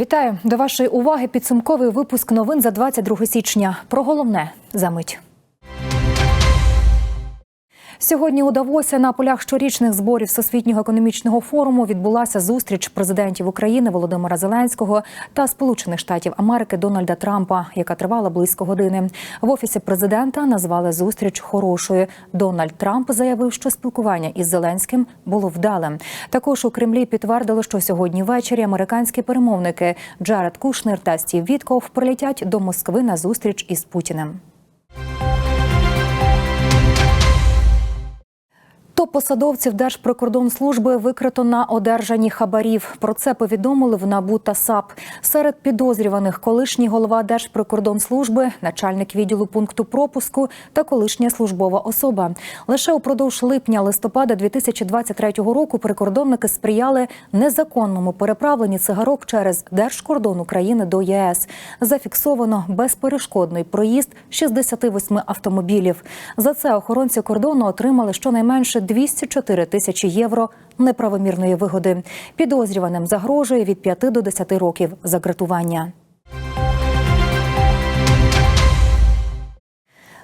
Вітаю до вашої уваги. Підсумковий випуск новин за 22 січня. Про головне за мить. Сьогодні у Давосі на полях щорічних зборів Всесвітнього економічного форуму відбулася зустріч президентів України Володимира Зеленського та Сполучених Штатів Америки Дональда Трампа, яка тривала близько години. В офісі президента назвали зустріч хорошою. Дональд Трамп заявив, що спілкування із Зеленським було вдалим. Також у Кремлі підтвердили, що сьогодні ввечері американські перемовники Джаред Кушнер та Стів Вітков прилетять до Москви на зустріч із Путіним. Топ-посадовців Держприкордонслужби викрито на одержанні хабарів. Про це повідомили в НАБУ та САП. Серед підозрюваних колишній голова Держприкордонслужби, начальник відділу пункту пропуску та колишня службова особа. Лише упродовж липня-листопада 2023 року прикордонники сприяли незаконному переправленні цигарок через держкордон України до ЄС. Зафіксовано безперешкодний проїзд 68 автомобілів. За це охоронці кордону отримали щонайменше 204 тисячі євро неправомірної вигоди. Підозрюваним загрожує від 5 до 10 років загратування.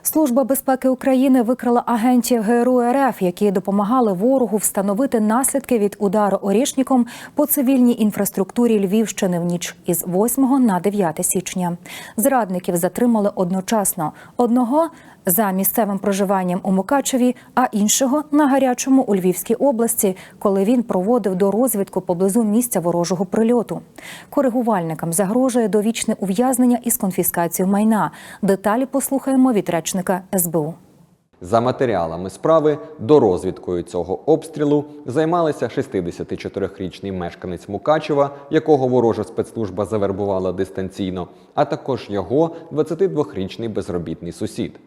Служба безпеки України викрила агентів ГРУ РФ, які допомагали ворогу встановити наслідки від удару орішником по цивільній інфраструктурі Львівщини в ніч із 8 на 9 січня. Зрадників затримали одночасно. Одного за місцевим проживанням у Мукачеві, а іншого на гарячому у Львівській області, коли він проводив до розвідку поблизу місця ворожого прильоту. Коригувальникам загрожує довічне ув'язнення із конфіскацією майна. Деталі послухаємо від речника СБУ. За матеріалами справи до розвідкою цього обстрілу займалися 64-річний мешканець Мукачева, якого ворожа спецслужба завербувала дистанційно, а також його 22-річний безробітний сусід.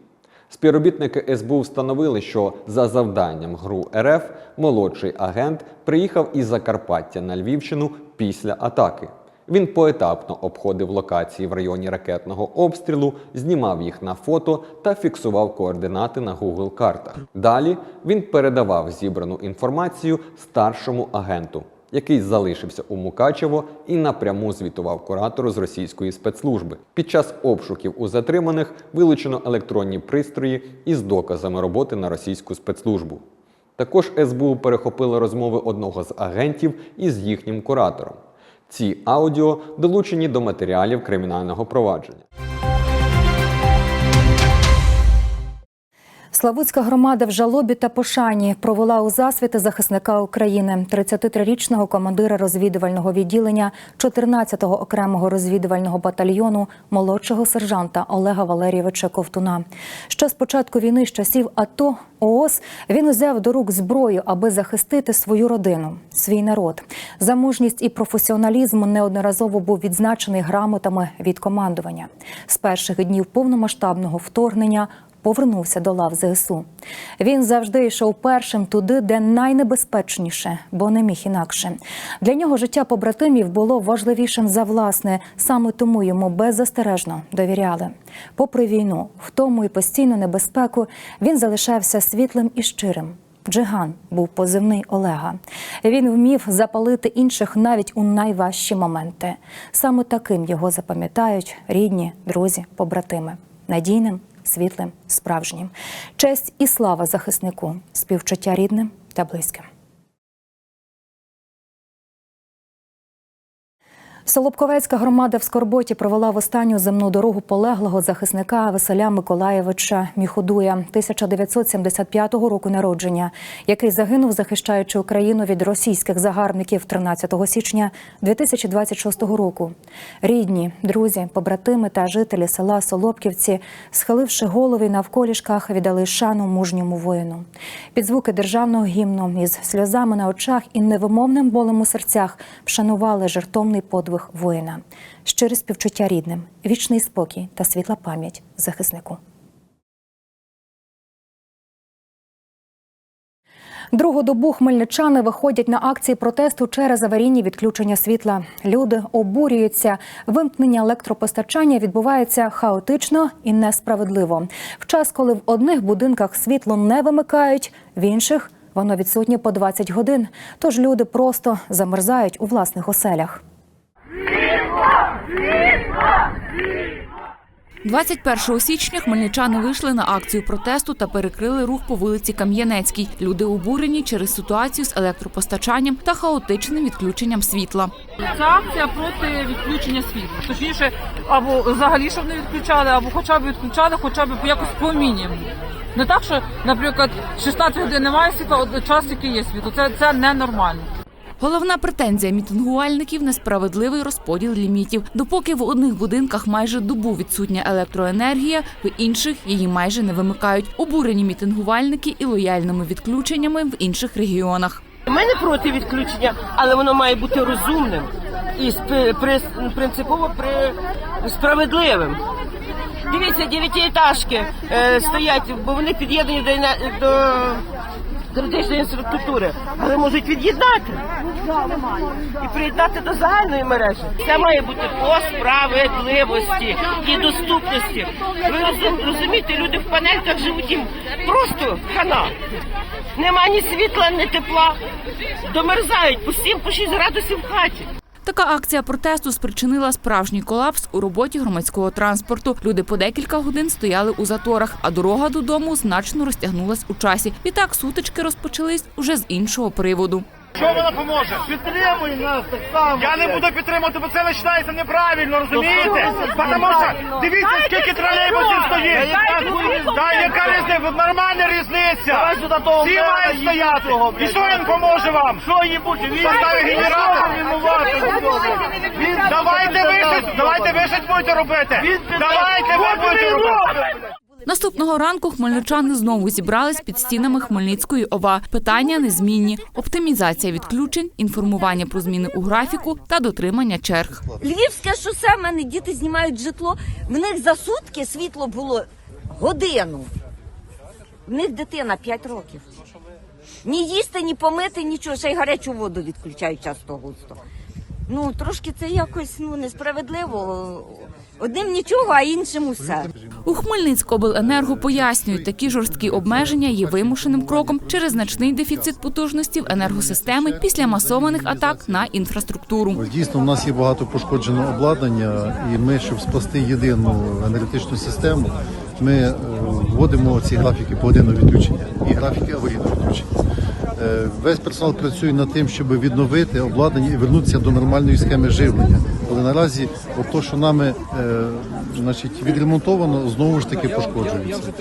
Співробітники СБУ встановили, що за завданням ГРУ РФ молодший агент приїхав із Закарпаття на Львівщину після атаки. Він поетапно обходив локації в районі ракетного обстрілу, знімав їх на фото та фіксував координати на Google картах. Далі він передавав зібрану інформацію старшому агенту, який залишився у Мукачево і напряму звітував куратору з російської спецслужби. Під час обшуків у затриманих вилучено електронні пристрої із доказами роботи на російську спецслужбу. Також СБУ перехопили розмови одного з агентів із їхнім куратором. Ці аудіо долучені до матеріалів кримінального провадження. Славутська громада в жалобі та пошані провела у засвіти захисника України, 33-річного командира розвідувального відділення 14-го окремого розвідувального батальйону молодшого сержанта Олега Валерійовича Ковтуна. Ще з початку війни, з часів АТО ООС, він узяв до рук зброю, аби захистити свою родину, свій народ. За мужність і професіоналізм неодноразово був відзначений грамотами від командування. З перших днів повномасштабного вторгнення повернувся до лав ЗСУ. Він завжди йшов першим туди, де найнебезпечніше, бо не міг інакше. Для нього життя побратимів було важливішим за власне, саме тому йому беззастережно довіряли. Попри війну, втому і постійну небезпеку, він залишався світлим і щирим. Джиган був позивний Олега. Він вмів запалити інших навіть у найважчі моменти. Саме таким його запам'ятають рідні, друзі, побратими. Надійним, світлим, справжнім. Честь і слава захиснику, співчуття рідним та близьким. Солобковецька громада в Скорботі провела в останню земну дорогу полеглого захисника Василя Миколаєвича Міходуя 1975 року народження, який загинув, захищаючи Україну від російських загарбників 13 січня 2026 року. Рідні, друзі, побратими та жителі села Солобківці, схиливши голови навколішках, віддали шану мужньому воїну. Під звуки державного гімну із сльозами на очах і невимовним болем у серцях вшанували жертовний подвиг воїна. Щире співчуття рідним, вічний спокій та світла пам'ять захиснику. Другу добу хмельничани виходять на акції протесту через аварійні відключення світла. Люди обурюються. Вимкнення електропостачання відбувається хаотично і несправедливо. В час, коли в одних будинках світло не вимикають, в інших воно відсутнє по 20 годин. Тож люди просто замерзають у власних оселях. Світло! 21 січня хмельничани вийшли на акцію протесту та перекрили рух по вулиці Кам'янецькій. Люди обурені через ситуацію з електропостачанням та хаотичним відключенням світла. Ця акція проти відключення світла. Точніше, або взагалі щоб не відключали, або хоча б відключали, хоча б якось по мінімуму. Не так, що, наприклад, 16 годин немає світла, час, який є світло. Це, це ненормально. Головна претензія мітингувальників несправедливий розподіл лімітів. Допоки в одних будинках майже добу відсутня електроенергія, в інших її майже не вимикають. Обурені мітингувальники і лояльними відключеннями в інших регіонах. Ми не проти відключення, але воно має бути розумним і принципово справедливим. Дивіться, дев'ятиэтажки е, стоять, бо вони під'єднані до критичної інфраструктури, але можуть від'єднати і приєднати до загальної мережі. Це має бути по справедливості і доступності. Ви розумієте, люди в панельках живуть їм просто хана. Нема ні світла, ні тепла. Домерзають по 7 по шість градусів в хаті. Така акція протесту спричинила справжній колапс у роботі громадського транспорту. Люди по декілька годин стояли у заторах, а дорога додому значно розтягнулась у часі. Відтак сутички розпочались уже з іншого приводу. Що вона поможе? Підтримуй нас так само. Я не буду підтримувати, бо це вважається неправильно, розумієте? Тому що дивіться, скільки тролейбусів стоїть. Та яка різниця? Нормальна різниця. Всі мають стояти. І що він поможе вам? Що їй бути? Він Поставить генератор. Давайте вишить, давайте вишить будете робити. Давайте ви будете робити. Наступного ранку хмельничани знову зібрались під стінами Хмельницької ОВА. Питання незмінні: оптимізація відключень, інформування про зміни у графіку та дотримання черг. Львівське шосе, в мене діти знімають житло. В них за сутки світло було годину. В них дитина 5 років. Ні їсти, ні помити, нічого, ще й гарячу воду відключають часто густо. Ну, трошки це якось ну, несправедливо. Одним нічого, а іншим усе. У Хмельницькобленерго пояснюють, такі жорсткі обмеження є вимушеним кроком через значний дефіцит потужності в енергосистеми після масованих атак на інфраструктуру. Дійсно, в нас є багато пошкодженого обладнання, і ми, щоб спасти єдину енергетичну систему, ми е, вводимо ці графіки погодинного відключення і графіки аварійного відключення. Е, Весь персонал працює над тим, щоб відновити обладнання і вернутися до нормальної схеми живлення. Але наразі, от то, що нами е, значить, відремонтовано, знову ж таки пошкоджується.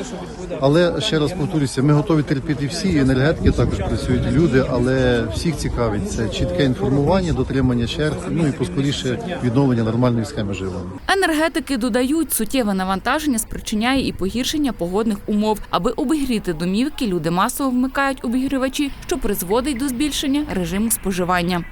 Але ще раз повторюся, ми готові терпіти всі, і енергетики також працюють люди, але всіх цікавить це чітке інформування, дотримання черг, ну і поскоріше відновлення нормальної схеми живлення. Енергетики додають, суттєве навантаження спричиняє і погіршення погодних умов. Аби обігріти домівки, люди масово вмикають обігрівачі, що призводить до збільшення режиму споживання.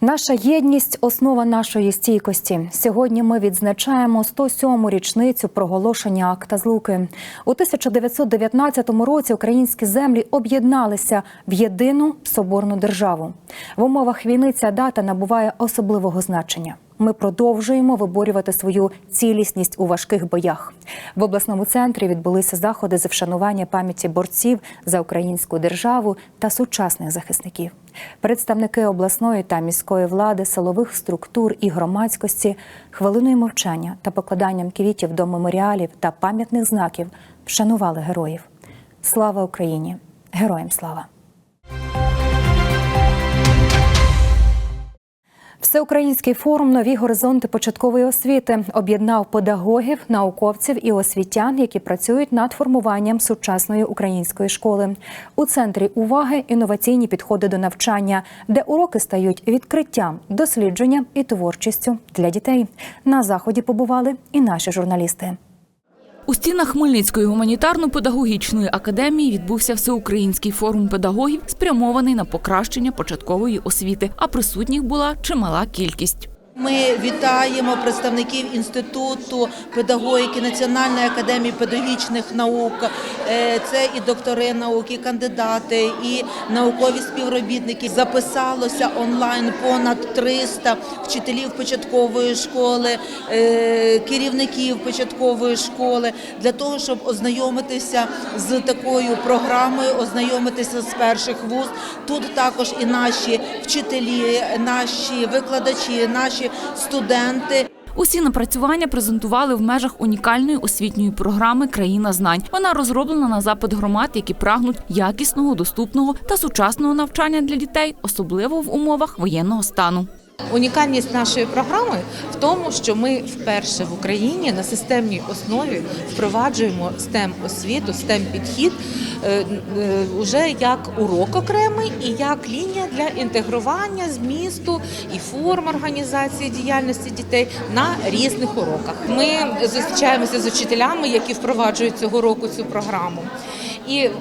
Наша єдність основа нашої стійкості. Сьогодні ми відзначаємо 107-му річницю проголошення акта злуки. У 1919 році українські землі об'єдналися в єдину соборну державу. В умовах війни ця дата набуває особливого значення. Ми продовжуємо виборювати свою цілісність у важких боях. В обласному центрі відбулися заходи з вшанування пам'яті борців за українську державу та сучасних захисників. Представники обласної та міської влади, силових структур і громадськості хвилиною мовчання та покладанням квітів до меморіалів та пам'ятних знаків вшанували героїв. Слава Україні! Героям слава! Всеукраїнський форум Нові горизонти початкової освіти об'єднав педагогів, науковців і освітян, які працюють над формуванням сучасної української школи. У центрі уваги інноваційні підходи до навчання, де уроки стають відкриттям, дослідженням і творчістю для дітей. На заході побували і наші журналісти. У стінах Хмельницької гуманітарно-педагогічної академії відбувся всеукраїнський форум педагогів, спрямований на покращення початкової освіти, а присутніх була чимала кількість. Ми вітаємо представників інституту педагогіки Національної академії педагогічних наук. Е, Це і доктори наук, і кандидати, і наукові співробітники. Записалося онлайн понад 300 вчителів початкової школи, е, керівників початкової школи для того, щоб ознайомитися з такою програмою, ознайомитися з перших вуз. Тут також і наші вчителі, наші викладачі, наші студенти. Усі напрацювання презентували в межах унікальної освітньої програми Країна знань. Вона розроблена на запит громад, які прагнуть якісного, доступного та сучасного навчання для дітей, особливо в умовах воєнного стану. Унікальність нашої програми в тому, що ми вперше в Україні на системній основі впроваджуємо STEM освіту, STEM підхід е, е, уже як урок окремий і як лінія для інтегрування змісту і форм організації діяльності дітей на різних уроках. Ми зустрічаємося з учителями, які впроваджують цього року цю програму. І е,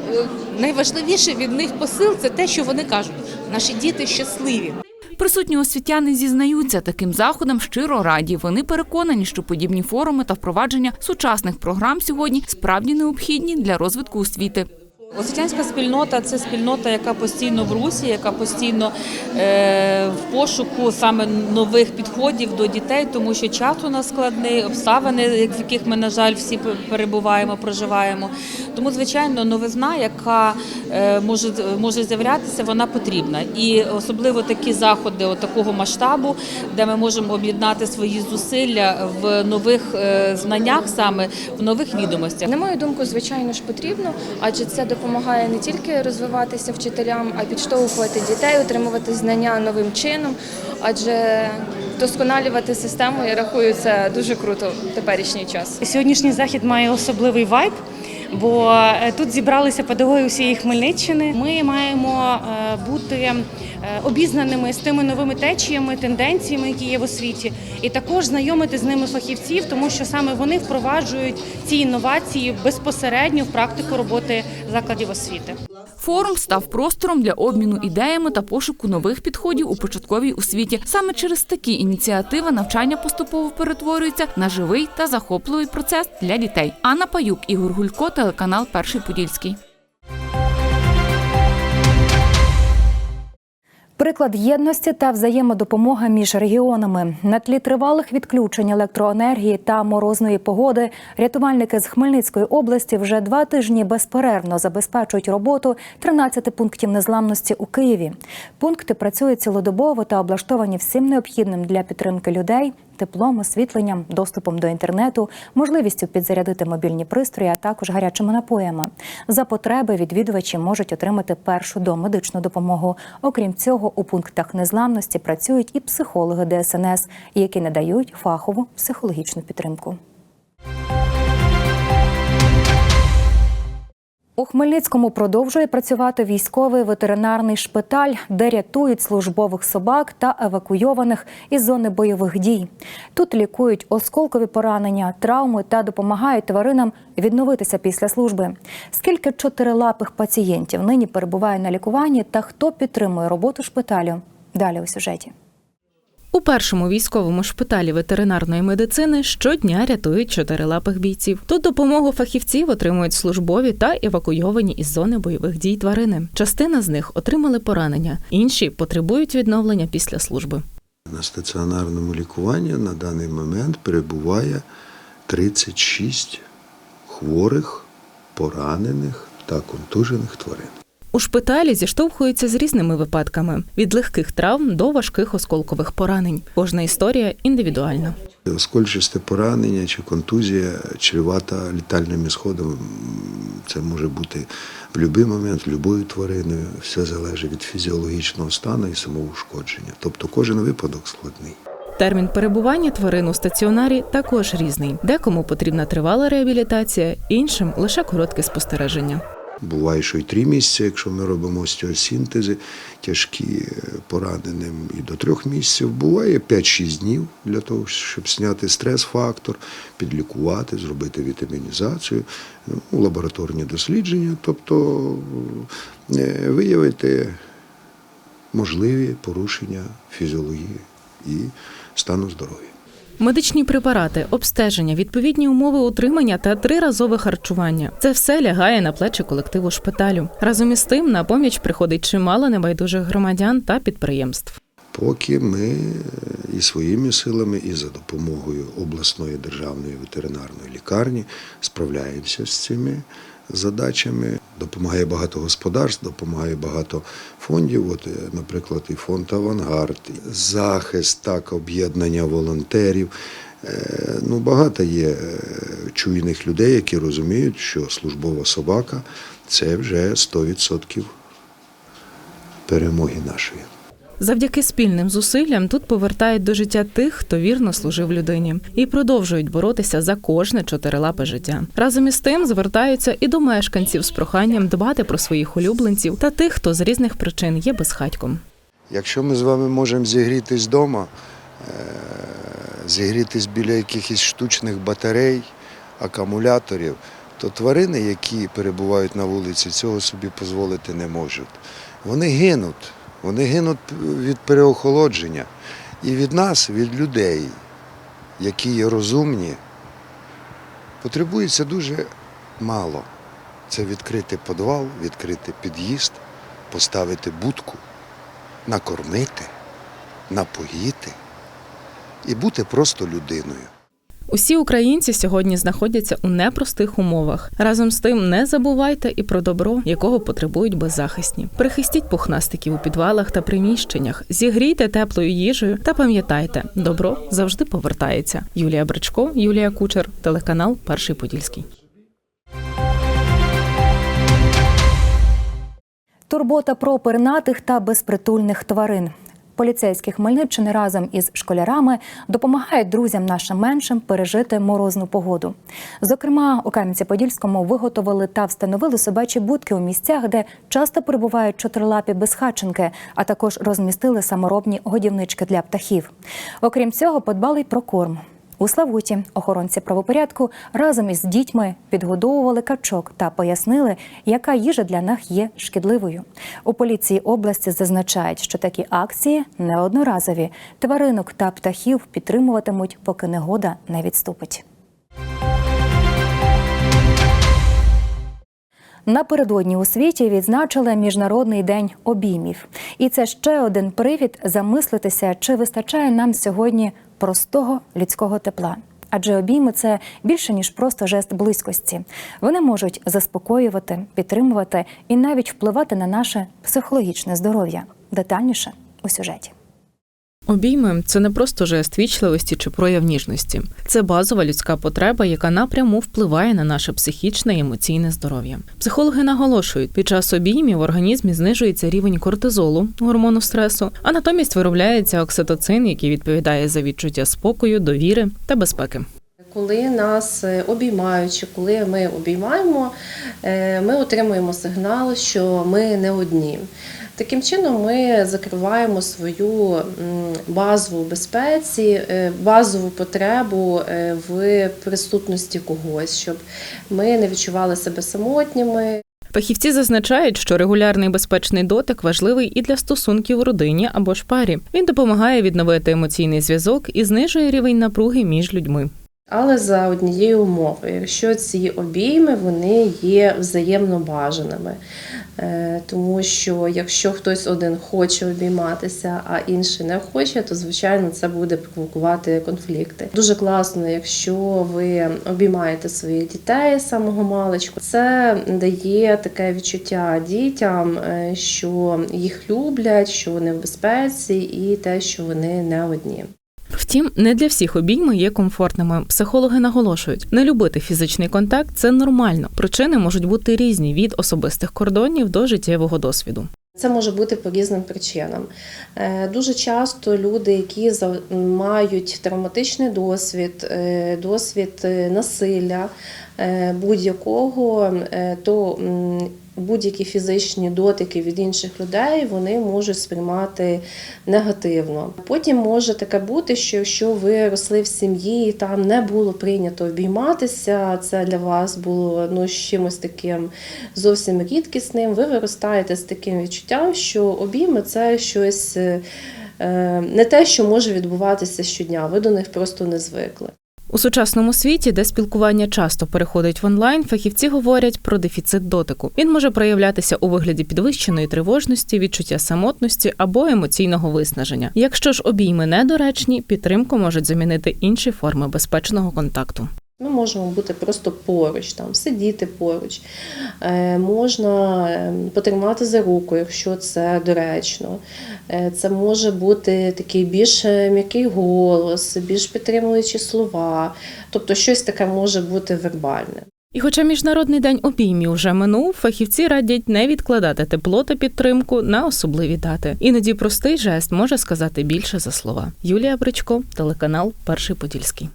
найважливіше від них посил це те, що вони кажуть: наші діти щасливі. Присутні освітяни зізнаються, таким заходам щиро раді. Вони переконані, що подібні форуми та впровадження сучасних програм сьогодні справді необхідні для розвитку освіти. Освітянська спільнота це спільнота, яка постійно в русі, яка постійно е, в пошуку саме нових підходів до дітей, тому що час у нас складний, обставини, в яких ми, на жаль, всі перебуваємо, проживаємо. Тому, звичайно, новизна, яка е, може може з'являтися, вона потрібна. І особливо такі заходи от такого масштабу, де ми можемо об'єднати свої зусилля в нових е, знаннях, саме в нових відомостях. На мою думку, звичайно ж потрібно, адже це допомагає не тільки розвиватися вчителям, а й підштовхувати дітей, отримувати знання новим чином, адже вдосконалювати систему, я рахую, це дуже круто в теперішній час. Сьогоднішній захід має особливий вайб. Бо е, тут зібралися педагоги усієї Хмельниччини. Ми маємо е, бути е, обізнаними з тими новими течіями, тенденціями, які є в освіті, і також знайомити з ними фахівців, тому що саме вони впроваджують ці інновації безпосередньо в практику роботи закладів освіти. Форум став простором для обміну ідеями та пошуку нових підходів у початковій освіті. Саме через такі ініціативи навчання поступово перетворюється на живий та захопливий процес для дітей. Анна Паюк, Ігор Гулько, телеканал Перший Подільський. Приклад єдності та взаємодопомога між регіонами на тлі тривалих відключень електроенергії та морозної погоди. Рятувальники з Хмельницької області вже два тижні безперервно забезпечують роботу 13 пунктів незламності у Києві. Пункти працюють цілодобово та облаштовані всім необхідним для підтримки людей. Теплом, освітленням, доступом до інтернету, можливістю підзарядити мобільні пристрої, а також гарячими напоями. За потреби відвідувачі можуть отримати першу домедичну допомогу. Окрім цього, у пунктах незламності працюють і психологи ДСНС, які надають фахову психологічну підтримку. У Хмельницькому продовжує працювати військовий ветеринарний шпиталь, де рятують службових собак та евакуйованих із зони бойових дій. Тут лікують осколкові поранення, травми та допомагають тваринам відновитися після служби. Скільки чотирилапих пацієнтів нині перебуває на лікуванні та хто підтримує роботу шпиталю? Далі у сюжеті. У першому військовому шпиталі ветеринарної медицини щодня рятують чотирилапих бійців. Тут допомогу фахівців отримують службові та евакуйовані із зони бойових дій тварини. Частина з них отримали поранення, інші потребують відновлення після служби. На стаціонарному лікуванні на даний момент перебуває 36 хворих, поранених та контужених тварин. У шпиталі зіштовхуються з різними випадками від легких травм до важких осколкових поранень. Кожна історія індивідуальна. Оскольчасте поранення чи контузія чревата літальним ісходом. Це може бути в будь-який момент, любою твариною. Все залежить від фізіологічного стану і самоушкодження. Тобто кожен випадок складний. Термін перебування тварин у стаціонарі також різний. Декому потрібна тривала реабілітація, іншим лише коротке спостереження. Буває, що й три місяці, якщо ми робимо остеосінтези, тяжкі пораненим і до трьох місяців. Буває 5-6 днів для того, щоб зняти стрес-фактор, підлікувати, зробити вітамінізацію, ну, лабораторні дослідження, тобто виявити можливі порушення фізіології і стану здоров'я. Медичні препарати, обстеження, відповідні умови утримання та триразове харчування це все лягає на плечі колективу шпиталю. Разом із тим на поміч приходить чимало небайдужих громадян та підприємств. Поки ми е, і своїми силами, і за допомогою обласної державної ветеринарної лікарні справляємося з цими задачами. Допомагає багато господарств, допомагає багато фондів. От, е, наприклад, і фонд Авангард, і захист, так, об'єднання волонтерів. Е, Ну, багато є чуйних людей, які розуміють, що службова собака це вже 100% перемоги нашої. Завдяки спільним зусиллям тут повертають до життя тих, хто вірно служив людині, і продовжують боротися за кожне чотирилапе життя. Разом із тим звертаються і до мешканців з проханням дбати про своїх улюбленців та тих, хто з різних причин є безхатьком. Якщо ми з вами можемо зігрітись вдома, е, зігрітись біля якихось штучних батарей, акумуляторів, то тварини, які перебувають на вулиці, цього собі дозволити не можуть. Вони гинуть, вони гинуть від переохолодження. І від нас, від людей, які є розумні, потребується дуже мало. Це відкрити підвал, відкрити під'їзд, поставити будку накормити, напоїти і бути просто людиною. Усі українці сьогодні знаходяться у непростих умовах. Разом з тим, не забувайте і про добро, якого потребують беззахисні. Прихистіть пухнастиків у підвалах та приміщеннях, зігрійте теплою їжею та пам'ятайте, добро завжди повертається. Юлія Бричко, Юлія Кучер, телеканал Перший Подільський. Турбота про пернатих та безпритульних тварин. Поліцейські Хмельниччини разом із школярами допомагають друзям нашим меншим пережити морозну погоду. Зокрема, у Кам'янці-Подільському виготовили та встановили собачі будки у місцях, де часто перебувають чотирилапі безхатченки, а також розмістили саморобні годівнички для птахів. Окрім цього, подбали й про корм. У Славуті охоронці правопорядку разом із дітьми підгодовували качок та пояснили, яка їжа для них є шкідливою. У поліції області зазначають, що такі акції неодноразові. Тваринок та птахів підтримуватимуть, поки негода не відступить. Напередодні у світі відзначили Міжнародний день обіймів. І це ще один привід замислитися, чи вистачає нам сьогодні простого людського тепла. Адже обійми це більше ніж просто жест близькості. Вони можуть заспокоювати, підтримувати і навіть впливати на наше психологічне здоров'я. Детальніше у сюжеті. Обійми це не просто жест вічливості чи прояв ніжності. Це базова людська потреба, яка напряму впливає на наше психічне і емоційне здоров'я. Психологи наголошують, під час обіймів в організмі знижується рівень кортизолу, гормону стресу, а натомість виробляється окситоцин, який відповідає за відчуття спокою, довіри та безпеки. Коли нас е, обіймають, чи коли ми обіймаємо, е, ми отримуємо сигнал, що ми не одні. Таким чином, ми закриваємо свою базову безпеці, е, базову потребу е, в присутності когось, щоб ми не відчували себе самотніми. Фахівці зазначають, що регулярний безпечний дотик важливий і для стосунків у родині або ж парі. Він допомагає відновити емоційний зв'язок і знижує рівень напруги між людьми. Але за однією умовою, якщо ці обійми вони є взаємно бажаними. Е, Тому що якщо хтось один хоче обійматися, а інший не хоче, то звичайно це буде провокувати конфлікти. Дуже класно, якщо ви обіймаєте своїх дітей з самого маличку. Це дає таке відчуття дітям, е, що їх люблять, що вони в безпеці, і те, що вони не одні. Втім, не для всіх обійми є комфортними. Психологи наголошують, не любити фізичний контакт це нормально. Причини можуть бути різні від особистих кордонів до життєвого досвіду. Це може бути по різним причинам. Е, Дуже часто люди, які мають травматичний досвід, е, досвід е, насилля будь-якого, то будь-які фізичні дотики від інших людей вони можуть сприймати негативно. Потім може таке бути, що якщо ви росли в сім'ї, і там не було прийнято обійматися, це для вас було ну, чимось таким зовсім рідкісним. Ви виростаєте з таким відчуттям, що обійми це щось. е, не те, що може відбуватися щодня. Ви до них просто не звикли. У сучасному світі, де спілкування часто переходить в онлайн, фахівці говорять про дефіцит дотику. Він може проявлятися у вигляді підвищеної тривожності, відчуття самотності або емоційного виснаження. Якщо ж обійми недоречні, підтримку можуть замінити інші форми безпечного контакту. Ми можемо бути просто поруч, там сидіти поруч, е, можна е, потримати за руку, якщо це доречно. Е, Це може бути такий більш е, м'який голос, більш підтримуючі слова, тобто щось таке може бути вербальне. І хоча міжнародний день обіймів вже минув, фахівці радять не відкладати тепло та підтримку на особливі дати. Іноді простий жест може сказати більше за слова. Юлія Бричко, телеканал Перший Подільський.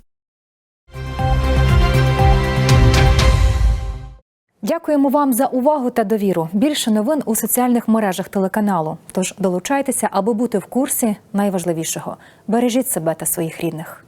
Дякуємо вам за увагу та довіру. Більше новин у соціальних мережах телеканалу. Тож долучайтеся, аби бути в курсі найважливішого. Бережіть себе та своїх рідних.